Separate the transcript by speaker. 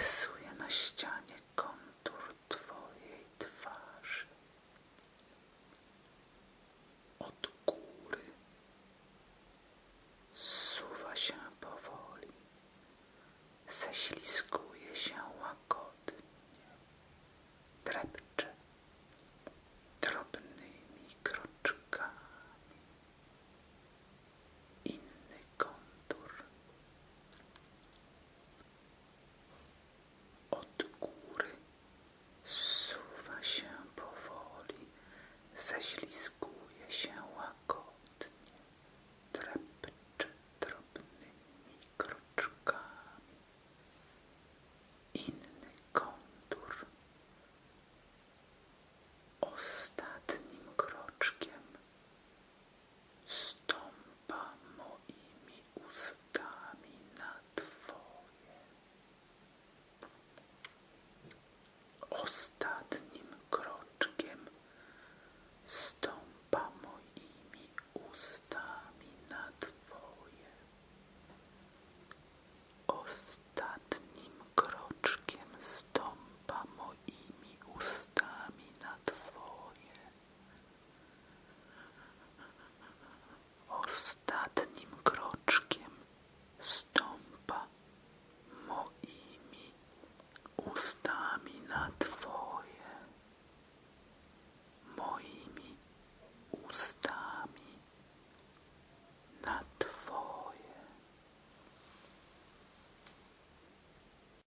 Speaker 1: Sweet. ześlizguje się łagodnie, drepcze drobnymi kroczkami. Inny kontur. Ostatnim kroczkiem stąpa moimi ustami na Twoje. Ostatnim